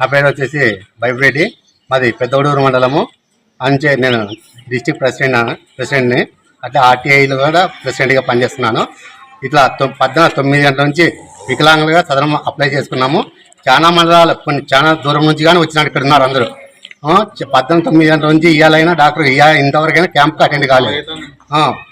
నా పేరు వచ్చేసి బైబ్రెడ్డి మాది పెద్దగూడూరు మండలము. అంచే నేను డిస్టిక్ ప్రెసిడెంట్ ప్రెసిడెంట్ని. అట్లా ఆర్టీఐలో కూడా ప్రెసిడెంట్గా పనిచేస్తున్నాను. ఇట్లా తొ- తొమ్మిది గంటల నుంచి వికలాంగులుగా సదనం అప్లై చేసుకున్నాము. చాలా మండలాలు కొన్ని చాలా దూరం నుంచి కానీ వచ్చినారు ఇక్కడ ఉన్నారు అందరూ. పద్దెనిమిది తొమ్మిది గంటల నుంచి ఇవ్వాలైనా డాక్టర్ ఇవ్వాలి ఇంతవరకైనా క్యాంప్కి అటెండ్ కాలేదు.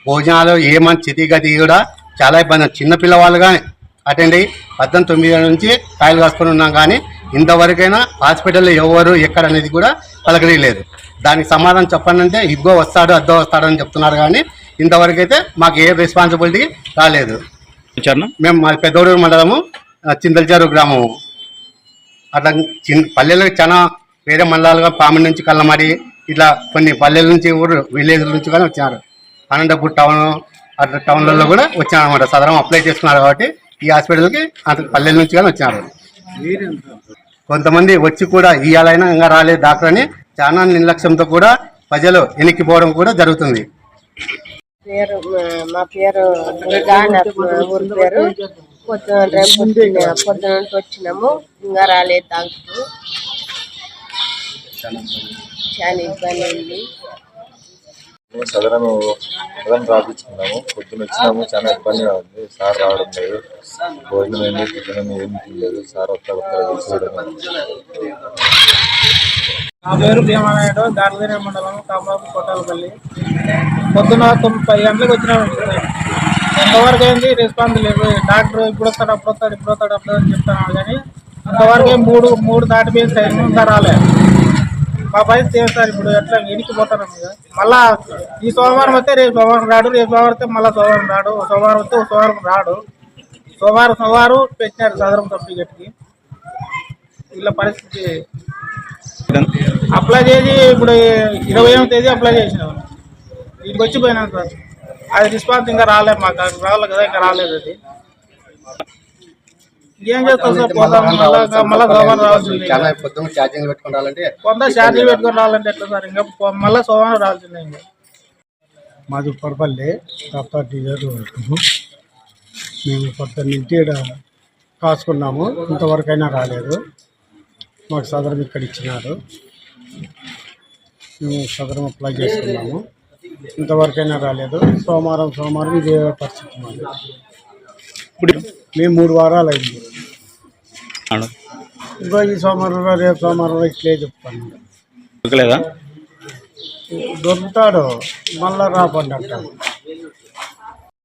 భోజనాలు ఏమని చితిగతి కూడా చాలా ఇబ్బంది. చిన్న పిల్లవాళ్ళు కానీ అటెండ్ అయ్యి పద్దెనిమిది తొమ్మిది గంటల నుంచి కాయలు కాసుకొని ఉన్నాం కానీ ఇంతవరకైనా హాస్పిటల్లో ఎవరు ఎక్కడ అనేది కూడా పలకరియలేదు దానికి సమాధానం చెప్పండి అంటే ఇగ్గో వస్తాడు అద్దో వస్తాడు అని చెప్తున్నారు కానీ ఇంతవరకు అయితే మాకు ఏ రెస్పాన్సిబిలిటీ రాలేదు. మేము మా పెద్దోడూరు మండలము చింతలచారు గ్రామము. అట్లా చిన్న పల్లెలకు చాలా వేరే మండలాలుగా పామిడి నుంచి కల్లమడి ఇట్లా కొన్ని పల్లెల నుంచి ఊరు విలేజ్ నుంచి కానీ వచ్చినారు అనంతపూర్ టౌన్ అట్లా టౌన్లలో కూడా వచ్చారు అనమాట సదరం అప్లై చేసుకున్నారు కాబట్టి ఈ హాస్పిటల్కి అట్లా పల్లెల నుంచి కానీ వచ్చినారు కొంతమంది వచ్చి కూడా ఇవాళైనా ఇంకా రాలేదు. డాక్టర్ అని చాలా నిర్లక్ష్యంతో కూడా ప్రజలు వెనక్కిపోవడం కూడా జరుగుతుంది. పేరు మా- పేరు ఊరి పేరు. పొద్దున రేపు వచ్చినాము. ఇంకా రాలేదు డాక్టర్ చాలా ఇబ్బంది ఉంది. సదరం సదరం రాపించుకున్నాము పొద్దున వచ్చినాము చాలా ఇబ్బందిగా ఉంది. సార్ రావడం లేదు. భోజనం ఏంది పొద్దున ఏమి లేదు సార్ ఒక్క వస్తారు నా పేరు భీమానాయుడు గార్లదేనే మండలం కామాపు కొట్టాలపల్లి పొద్దున తొమ్మిది పది గంటలకు వచ్చినామండి ఎంతవరకు అయింది రెస్పాన్స్ లేదు. డాక్టర్ ఇప్పుడు వస్తాడు అప్పుడు వస్తాడు ఇప్పుడు వస్తాడు అప్పుడు చెప్తున్నాడు కానీ అంతవరకు ఏం మూడు మూడు దాటిపోయిన టైం ఇంకా రాలేదు మా పరిస్థితి ఏమి సార్? ఇప్పుడు ఎట్లా ఎనికిపోతాను మళ్ళా ఈ సోమవారం వస్తే రేపు సోమవారం రాడు రేపు సోమవారం వస్తే మళ్ళీ సోమవారం రాడు సోమవారం వస్తే సోమవారం రాడు. సోమవారం సోమవారం పెట్టినారు సదరం సర్టిఫికెట్కి వీళ్ళ పరిస్థితి అప్లై చేసి ఇప్పుడు ఇరవై ఏమో తేదీ అప్లై చేసినాం. ఇంటికి వచ్చిపోయినాను సార్. అది రెస్పాన్స్ ఇంకా రాలేదు మాకు. అది రావాలి కదా ఇంకా రాలేదు అది. ఏం చేస్తాం సార్? మళ్ళా మళ్ళీ సోమవారం రావాల్సింది. చాలా పొద్దున్న ఛార్జింగ్ పెట్టుకుని రావాలంటే కొంత ఛార్జీలు పెట్టుకొని రావాలంటే ఎట్లా సార్? ఇంకా పో- మళ్ళీ సోమవారం రావాల్సిందే ఇంకా. మాది పొరపల్లి డాక్టర్ టీచర్ మేము కొత్త నుంచి కాసుకున్నాము. ఇంతవరకైనా రాలేదు. మాకు సదరం ఇక్కడ ఇచ్చినారు. మేము సదరం అప్లై చేసుకున్నాము. ఇంతవరకైనా రాలేదు. సోమవారం సోమవారం ఇదే పరిస్థితి మాది. ఇప్పుడు మేము మూడు వారాలు అయింది. ఇంకో ఈ సోమవారం రేపు సోమవారం ఇట్లే చెప్తాను. దొరకలేదా? దొరుకుతాడు మళ్ళా రాపండి అంటాడు.